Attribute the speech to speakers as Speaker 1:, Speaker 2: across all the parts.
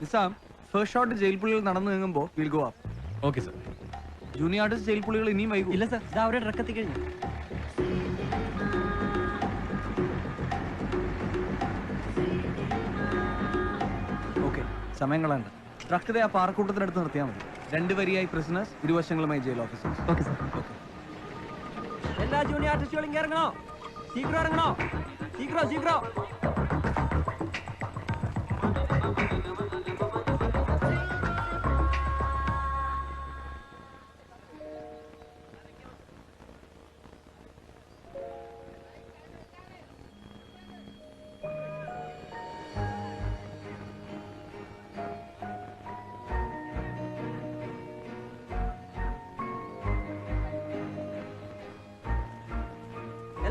Speaker 1: Nizam first shot jail പുള്ളികൾ നടന്നു നീങ്ങുമ്പോൾ will go up
Speaker 2: okay sir
Speaker 1: junior artist jail പുള്ളികൾ ഇനിയും വൈകും.
Speaker 3: ഇല്ല സർ ഇതാ അവരുടെ ട്രക്ക് എത്തിക്കഴിഞ്ഞു
Speaker 1: ഓക്കെ സമയം കളയണ്ട. ട്രക്ക് ആ പാറക്കൂട്ടത്തിനടുത്ത് നിർത്തിയാൽ മതി. രണ്ട് വരിയായി prisoners ഇരുവശങ്ങളുമായി jail officers
Speaker 3: okay sir
Speaker 1: okay
Speaker 3: എല്ലാ ജൂനിയർ ആർട്ടിസ്റ്റുകളും ഇറങ്ങണോ? ശീഘ്രം ഇറങ്ങണോ? ശീഘ്രം സീക്രോ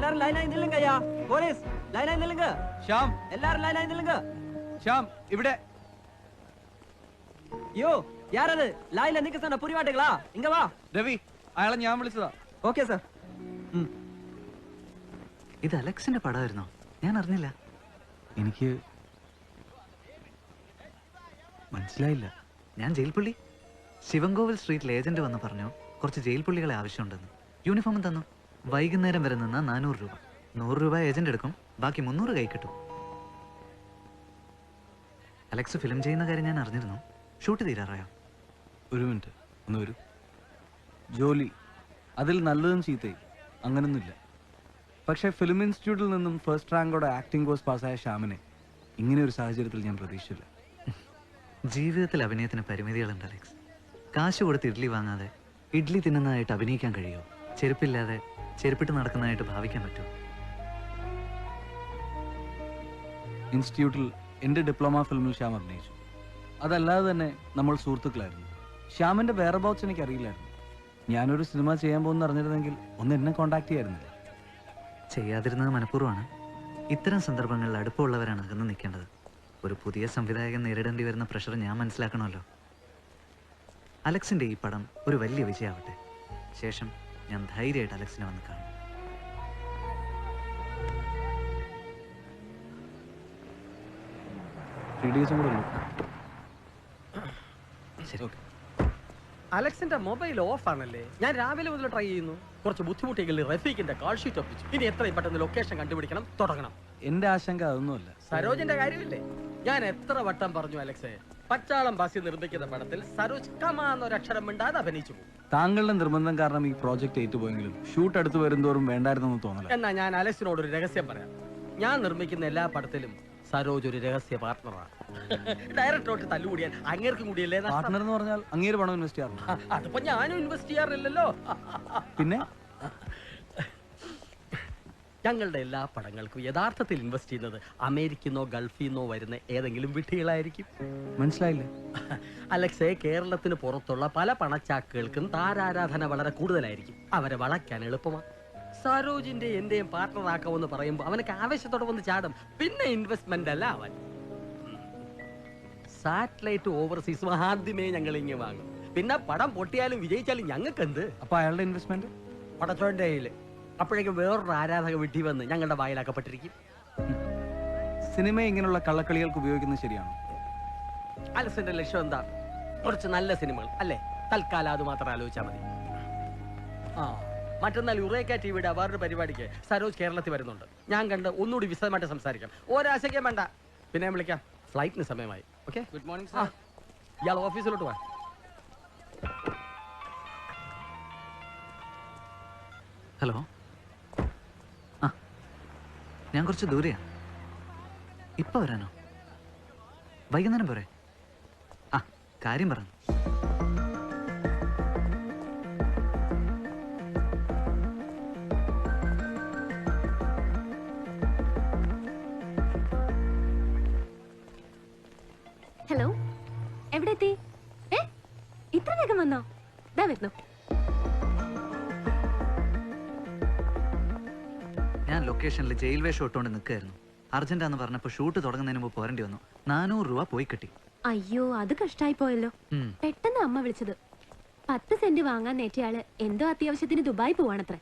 Speaker 3: எல்லாரும் ലൈനായി നില്ലുങ്ക യാ. പോലീസ് ലൈനായി നില്ലുങ്ക.
Speaker 1: ശ്യാം.
Speaker 3: എല്ലാരും ലൈനായി നില്ലുങ്ക.
Speaker 1: ശ്യാം ഇവിടെ.
Speaker 3: യോ யாரது லாயில நிக்க சொன்ன புரிவாட்டுங்களா ഇങ്ങ വാ.
Speaker 1: രവി അയാളെ ഞാൻ വിളിച്ചതാ.
Speaker 3: ഓക്കേ സർ
Speaker 4: ഇത് അലക്സിന്റെ പടമായിരുന്നോ? ഞാൻ അറിഞ്ഞില്ല.
Speaker 1: എനിക്ക് മനസ്സിലായില്ല.
Speaker 4: ഞാൻ ജയിൽപ്പള്ളി ശിവൻകോവിൽ സ്ട്രീറ്റിൽ ഏജന്റ് വന്ന് പറഞ്ഞു കുറച്ച് ജയിൽ പുള്ളികളെ ആവശ്യമുണ്ടെന്ന്. യൂണിഫോമും തന്നു. വൈകുന്നേരം വരെ നിന്നാൽ നാനൂറ് രൂപ. നൂറ് രൂപ ഏജന്റ് എടുക്കും. ബാക്കി മുന്നൂറ് കൈ കിട്ടും. അലക്സ് ഫിലിം ചെയ്യുന്ന കാര്യം ഞാൻ അറിഞ്ഞിരുന്നു. ഷൂട്ട് തീരാറായോ?
Speaker 1: ഒരു മിനിറ്റ്. ഒന്ന് വരൂ. ജോലി. അതിൽ നല്ലതും ചീത്തയും. അങ്ങനൊന്നുമില്ല. പക്ഷേ ഫിലിം ഇൻസ്റ്റിറ്റ്യൂട്ടിൽ നിന്നും ഫസ്റ്റ് റാങ്കോടെ ആക്ടിംഗ് കോഴ്സ് പാസ്സായ ശ്യാമിനെ ഇങ്ങനെ ഒരു സാഹചര്യത്തിൽ ഞാൻ പ്രതീക്ഷിച്ചില്ല.
Speaker 4: ജീവിതത്തിൽ അഭിനയത്തിന് പരിമിതികളുണ്ട് അലക്സ്. കാശ് കൊടുത്ത് ഇഡ്ഡലി വാങ്ങാതെ ഇഡ്ഡലി തിന്നുന്നതായിട്ട് അഭിനയിക്കാൻ കഴിയുമോ ചെരുപ്പില്ലാതെ ചെരുപ്പിട്ട് നടക്കുന്നതായിട്ട് ഭാവിക്കാൻ പറ്റുമോ?
Speaker 1: ഇൻസ്റ്റിറ്റ്യൂട്ടിൽ എന്റെ ഡിപ്ലോമ ഫിലിമിൽ ശ്യാം അഭിനയിച്ചു. അതല്ലാതെ തന്നെ നമ്മൾ സുഹൃത്തുക്കളായിരുന്നു. ശ്യാമിന്റെ വേറെ ബോക്സ് എനിക്ക് അറിയില്ലായിരുന്നു. ഞാനൊരു സിനിമ ചെയ്യാൻ പോകുന്ന അറിഞ്ഞിരുന്നെങ്കിൽ ഒന്ന് എന്നെ കോണ്ടാക്ട് ചെയ്യായിരുന്നില്ല.
Speaker 4: ചെയ്യാതിരുന്നത് മനഃപൂർവമാണ്. ഇത്തരം സന്ദർഭങ്ങളിൽ അടുപ്പമുള്ളവരാണ് അകന്ന് നിൽക്കേണ്ടത്. ഒരു പുതിയ സംവിധായകൻ നേരിടേണ്ടി വരുന്ന പ്രഷർ ഞാൻ മനസ്സിലാക്കണമല്ലോ. അലക്സിന്റെ ഈ പടം ഒരു വലിയ വിജയമാവട്ടെ. ശേഷം ഞാൻ ധൈര്യമായിട്ട് അലക്സിനെ വന്ന് കാണും.
Speaker 5: അലക്സിന്റെ മൊബൈൽ ഓഫ് ആണല്ലേ? ഞാൻ രാവിലെ മുതൽ ട്രൈ ചെയ്യുന്നു. കുറച്ച് ബുദ്ധിമുട്ടിയെങ്കിൽ റഫീഖിന്റെ കാൾ ഷീറ്റ് ഒപ്പിച്ചു. ഇനി എത്രയും പെട്ടെന്ന് ലൊക്കേഷൻ കണ്ടുപിടിക്കണം തുടങ്ങണം.
Speaker 1: എന്റെ ആശങ്ക അതൊന്നുമല്ല.
Speaker 5: സരോജിന്റെ കാര്യമില്ലേ? ഞാൻ എത്ര വട്ടം പറഞ്ഞു അലക്സേ? പച്ചാളം ബാസി നിർമ്മിക്കുന്ന പടത്തിൽ സരോജ് കമ എന്നൊരക്ഷരം മിണ്ടാതെ അഭിനയിച്ചു പോകും.
Speaker 1: താങ്കളുടെ നിർബന്ധം കാരണം ഈ പ്രോജക്റ്റ് ഏറ്റുപോയെങ്കിലും ഷൂട്ട് അടുത്ത് വരുന്തോറും വേണ്ടായിരുന്നു തോന്നല.
Speaker 5: എന്നാ ഞാൻ അലസിനോട് ഒരു രഹസ്യം പറയാം. ഞാൻ നിർമ്മിക്കുന്ന എല്ലാ പടത്തിലും സരോജ് ഒരു രഹസ്യ പാർട്ണറാണ്. ഡയറക്ടറോട്ട് തല്ലുകൂടിയാൽ അങ്ങേർക്കും കൂടിയല്ലേ പാർട്ണർ
Speaker 1: പാർട്ട്ണർ എന്ന് പറഞ്ഞാൽ അങ്ങേര് പണം ഇൻവെസ്റ്റ് ചെയ്യാറുണ്ട്?
Speaker 5: അതിപ്പോ ഞാനും ഇൻവെസ്റ്റ് ചെയ്യാറില്ലല്ലോ.
Speaker 1: പിന്നെ?
Speaker 5: ഞങ്ങളുടെ എല്ലാ പടങ്ങൾക്കും യഥാർത്ഥത്തിൽ ഇൻവെസ്റ്റ് ചെയ്യുന്നത് അമേരിക്കന്നോ ഗൾഫിൽ നിന്നോ വരുന്ന ഏതെങ്കിലും വിട്ടികളായിരിക്കും
Speaker 1: മനസ്സിലായില്ലേ?
Speaker 5: അലക്സേ കേരളത്തിന് പുറത്തുള്ള പല പണച്ചാക്കുകൾക്കും താരാരാധന വളരെ കൂടുതലായിരിക്കും. അവരെ വളയ്ക്കാൻ എളുപ്പമാണ് സരോജിന്റെ എന്റെയും പാർട്ണർ ആക്കാമെന്ന് പറയുമ്പോൾ അവനൊക്കെ ആവേശത്തോടെ വന്ന് ചാടും. പിന്നെ ഇൻവെസ്റ്റ്മെന്റ് അല്ല അവൻ. സാറ്റലൈറ്റ് ഓവർസീസ് ആദ്യമേ ഞങ്ങൾ ഇങ്ങനെ വാങ്ങും. പിന്നെ പടം പൊട്ടിയാലും വിജയിച്ചാലും ഞങ്ങൾക്ക് എന്ത്
Speaker 1: അപ്പൊ അയാളുടെ ഇൻവെസ്റ്റ്മെന്റ്
Speaker 5: പടത്തോടെ കയ്യിൽ. അപ്പോഴേക്കും വേറൊരു ആരാധക വിട്ടി വന്ന് ഞങ്ങളുടെ വായിലാക്കപ്പെട്ടിരിക്കും
Speaker 1: സിനിമ ഇങ്ങനെയുള്ള കള്ളക്കളികൾക്ക് ഉപയോഗിക്കുന്നത് ശരിയാണോ?
Speaker 5: അലസിന്റെ ലക്ഷ്യം എന്താ? കുറച്ച് നല്ല സിനിമകൾ അല്ലേ? തൽക്കാലം അത് മാത്രം ആലോചിച്ചാൽ മതി. ആ മറ്റന്നാൾ യുറേക്ക ടിവിയുടെ അവാർഡ് പരിപാടിക്ക് സരോജ് കേരളത്തിൽ വരുന്നുണ്ട്. ഞാൻ കണ്ട് ഒന്നുകൂടി വിശദമായിട്ട് സംസാരിക്കാം. ഒരാശയ്ക്കും വേണ്ട. പിന്നെ ഞാൻ വിളിക്കാം. ഫ്ലൈറ്റിന് സമയമായി. ഓക്കെ?
Speaker 1: ഗുഡ് മോർണിംഗ്
Speaker 5: സാർ ഇയാൾ ഓഫീസിലോട്ട് വാ.
Speaker 4: ഹലോ ഞാൻ കുറച്ച് ദൂരെയാ. ഇപ്പൊ വരാനോ? വൈകുന്നേരം പോരെ? ആ കാര്യം പറഞ്ഞു
Speaker 6: ഹലോ എവിടെ എത്തി ഏ? ഇത്ര വേഗം വന്നോ? ഇതാ വരുന്നു.
Speaker 4: ലൊക്കേഷനിൽ ജയിൽ വേഷം ഇട്ടുകൊണ്ട് നിൽക്കുകയായിരുന്നു. അർജന്റാന്ന് പറഞ്ഞപ്പോ ഷൂട്ട് തുടങ്ങുന്നതിന് മുമ്പ് പോരേണ്ടി വന്നു. നാനൂറ് രൂപ പോയി കിട്ടി.
Speaker 6: അയ്യോ അത് കഷ്ടായി പോയല്ലോ. പെട്ടെന്ന് അമ്മ വിളിച്ചത്. പത്ത് സെന്റ് വാങ്ങാൻ നേറ്റയാൾ എന്തോ അത്യാവശ്യത്തിന് ദുബായ് പോവാണത്രേ.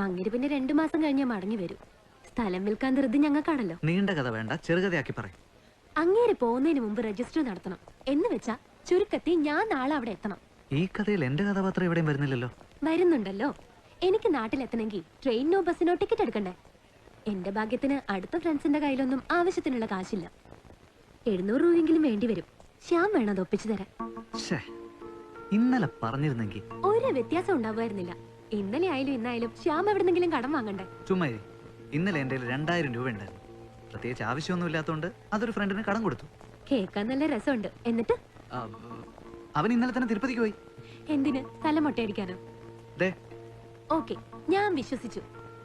Speaker 6: അങ്ങനെ പിന്നെ രണ്ടു മാസം കഴിഞ്ഞ മടങ്ങി വരും. സ്ഥലം വിൽക്കാൻ ധൃതി ഞങ്ങൾക്കാണല്ലോ.
Speaker 4: നീണ്ട കഥ വേണ്ട ചെറുകഥയാക്കി പറയും.
Speaker 6: അങ്ങേര് പോകുന്നതിന് മുമ്പ് രജിസ്റ്റർ നടത്തണം. എന്ന് വെച്ചാ ചുരുക്കത്തിൽ ഞാൻ നാളെ അവിടെ എത്തണം.
Speaker 4: ഈ കഥയിൽ എന്റെ കഥാപാത്രം എവിടെയും വരുന്നില്ലല്ലോ.
Speaker 6: വരുന്നുണ്ടല്ലോ. എനിക്ക് നാട്ടിലെത്തണമെങ്കിൽ ട്രെയിനോ ബസ്സിനോ ടിക്കറ്റ് എടുക്കണ്ടേ? എന്റെ ഭാഗ്യത്തിന് അടുത്ത ഫ്രണ്ട്സിന്റെ കയ്യിലൊന്നും ആവശ്യത്തിനുള്ള കാശില്ല. എഴുന്നൂറ് രൂപയെങ്കിലും വേണ്ടി വരും. ശ്യാം വേണം അത് ഒപ്പിച്ചു തരാൻ.
Speaker 4: ഇന്നലെ പറഞ്ഞിരുന്നെങ്കിൽ.
Speaker 6: ഒരു വ്യത്യാസം ഉണ്ടാവുമായിരുന്നില്ല. ഇന്നലെ ആയാലും ഇന്നായാലും ശ്യാം എവിടെന്നെങ്കിലും കടം വാങ്ങണ്ടേ?
Speaker 4: ചുമ്മാ. ഇന്നലെ എന്റെ രണ്ടായിരം രൂപ ഉണ്ടായിരുന്നു. പ്രത്യേകിച്ച് ആവശ്യമൊന്നും ഇല്ലാത്തോണ്ട് അതൊരു ഫ്രണ്ടിന് കടം കൊടുത്തു.
Speaker 6: കേൾക്കാൻ നല്ല രസമുണ്ട്. എന്നിട്ട്?
Speaker 4: അവൻ ഇന്നലെ തന്നെ തിരുപ്പതിക്ക് പോയി.
Speaker 6: എന്തിന്? തലമൊട്ടയടിക്കാനോ
Speaker 4: ദേ.
Speaker 6: ഓക്കെ ഞാൻ വിശ്വസിച്ചു.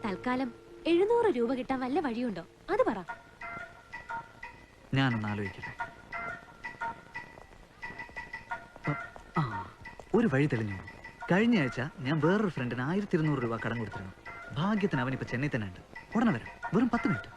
Speaker 6: തൽക്കാലം എഴുന്നൂറ് രൂപ കിട്ടാൻ വല്ല വഴിയുണ്ടോ? അത് പറ.
Speaker 4: ഞാനൊന്ന് ആലോചിക്കട്ടെ. ആ ഒരു വഴി തെളിഞ്ഞു. കഴിഞ്ഞ ആഴ്ച ഞാൻ വേറൊരു ഫ്രണ്ടിന് ആയിരത്തി ഇരുന്നൂറ് രൂപ കടം കൊടുത്തിരുന്നു. ഭാഗ്യത്തിന് അവനിപ്പോ ചെന്നൈ തന്നെ ഉണ്ട്. ഉടനെ വരാം. വെറും പത്ത് മിനിറ്റ്